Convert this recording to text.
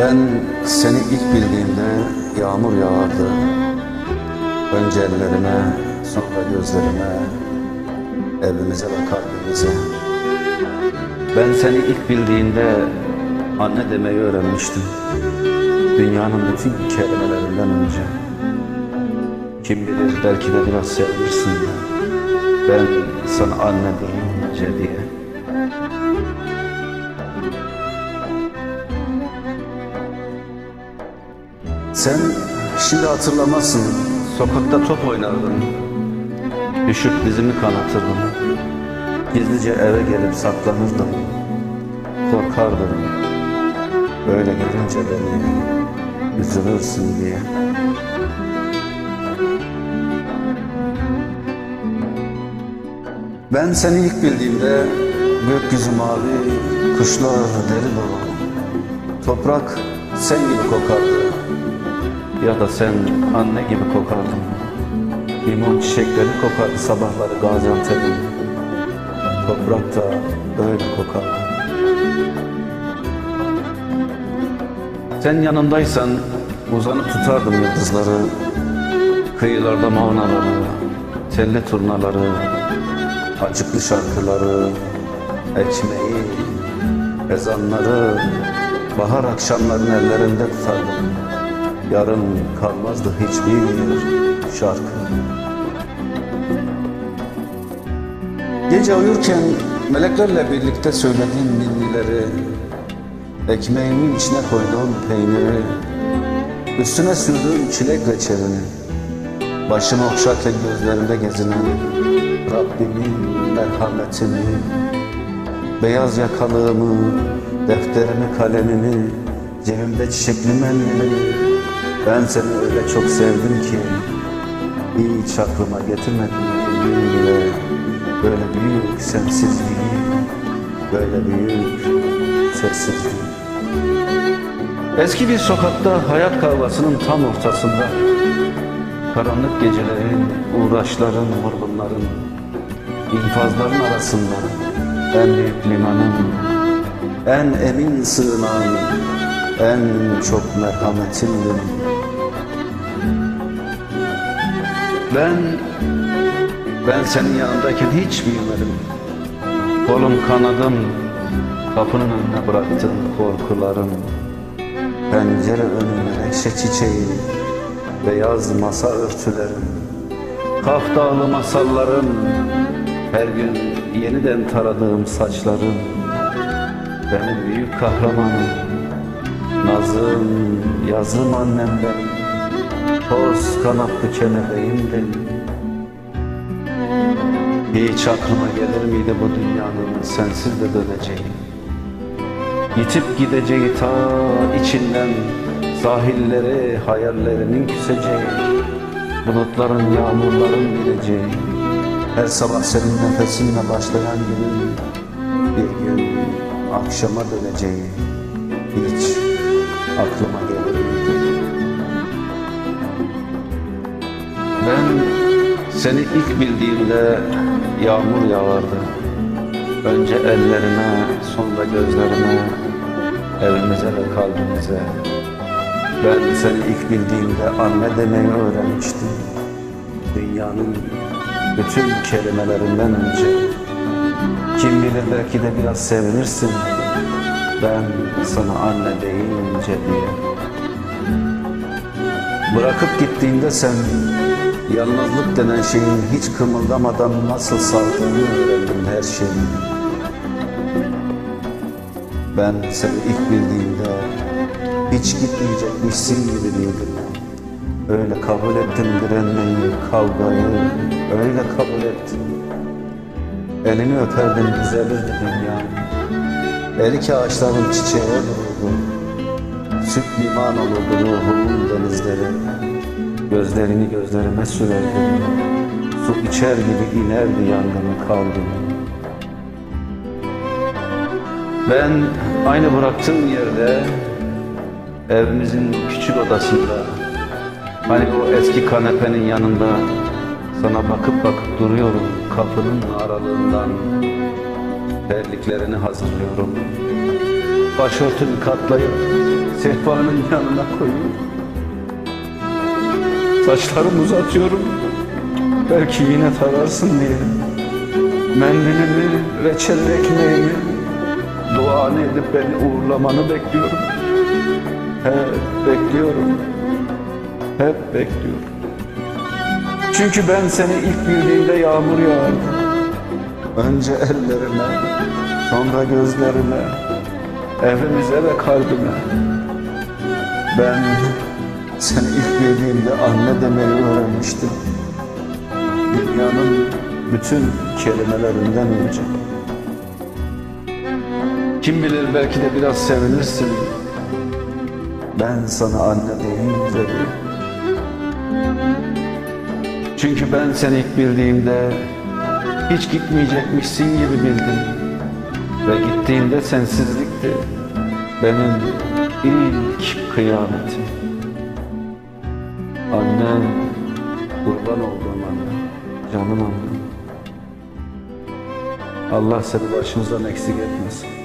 Ben seni ilk bildiğimde yağmur yağardı. Önce ellerime, sonra gözlerime, evimize ve kalbimize. Ben seni ilk bildiğinde anne demeyi öğrenmiştim. Dünyanın bütün kelimelerinden önce. Kim bilir belki de biraz sevmişsin. Ben sana anne deyince diye. Sen şimdi hatırlamazsın. Sokakta top oynardın. Düşüp dizimi kanatırdım. Gizlice eve gelip saklanırdım. Korkardım. Böyle görünce beni üzülürsün diye. Ben seni ilk bildiğimde gökyüzü mavi, kuşlar deri dolu. Toprak sen gibi kokardı. Ya da sen anne gibi kokardın. Limon çiçekleri kokardı sabahları Gaziantep'in. Toprak da öyle kokardı. Sen yanımdaysan uzanıp tutardım yıldızları. Kıyılarda mavnaları, telli turnaları, acıklı şarkıları, ekmeği, ezanları, bahar akşamların ellerinde tutardım. Yarın kalmazdı hiçbir şarkı. Gece uyurken meleklerle birlikte söylediğim ninnileri, ekmeğimin içine koyduğum peyniri, üstüne sürdüğüm çilek reçelini, başımı okşarken gözlerimde gezinen Rabbimin merhametini, beyaz yakalığımı, defterimi, kalemimi, cebimde çiçekli mendilimi, ben seni öyle çok sevdim ki hiç aklıma getirmedim bile böyle büyük sensizliği, böyle büyük sessizliği. Eski bir sokakta hayat kavgasının tam ortasında karanlık gecelerin, uğraşların, vurgunların, infazların arasında en büyük limanın, en emin sığınağın, en çok merhametindim. Ben, ben senin yanındayken hiç büyümedim. Kolum kanadım, kapının önüne bıraktın korkularım. Pencere önüne neşe çiçeği, beyaz masa örtülerim. Kaftalı masallarım, her gün yeniden taradığım saçlarım. Benim büyük kahramanım, nazım, yazım annem benim. Toz kanatlı kelebeğim benim. Hiç aklıma gelir miydi bu dünyanın sensiz de döneceği? Yitip gideceği ta içinden sahilleri hayallerinin küseceği, bulutların yağmurların bileceği, her sabah senin nefesinle başlayan günün bir gün akşama döneceği hiç aklıma gelir? Ben seni ilk bildiğimde yağmur yağardı. Önce ellerime, sonra gözlerime, evimize ve kalbimize. Ben seni ilk bildiğimde anne demeyi öğrenmiştim. Dünyanın bütün kelimelerinden önce. Kim bilir belki de biraz sevinirsin. Ben sana anne deyince diye. Bırakıp gittiğinde sen Yalnızlık denen şeyin hiç kımıldamadan nasıl sardığını öğrendim her şeyi. Ben seni ilk bildiğimde hiç gitmeyecekmişsin gibi miydim? Öyle kabul ettim direnmeyi, kavgayı, öyle kabul ettim. Elini öperdim düzelirdi dünya. Erik ağaçların çiçeğe dururdu. Süt liman olurdu ruhumun denizleri. Gözlerini gözlerime sürerdi Su içer gibi inerdi yangını kaldım Ben aynı bıraktığım yerde Evimizin küçük odasında Hani o eski kanepenin yanında Sana bakıp bakıp duruyorum kapının aralığından Terliklerini hazırlıyorum Başörtümü katlayıp sehpanın yanına koyuyorum. Saçlarımı uzatıyorum. Belki yine tararsın diye. Mendilimi, reçelli ekmeğimi, duanı edip beni uğurlamanı bekliyorum. Hep bekliyorum. Hep bekliyorum. Çünkü ben seni ilk bildiğimde yağmur yağardı. Önce ellerime, sonra gözlerime, evimize ve kalbime. Ben seni ilk bildiğimde anne demeyi öğrenmiştim. Dünyanın bütün kelimelerinden önce. Kim bilir belki de biraz sevinirsin. Ben sana anne deyince de. Çünkü ben seni ilk bildiğimde hiç gitmeyecekmişsin gibi bildim. Ve gittiğinde sensizlikti benim ilk kıyametim. Annem, kurban olduğum annem, canım annem. Allah seni başımızdan eksik etmesin.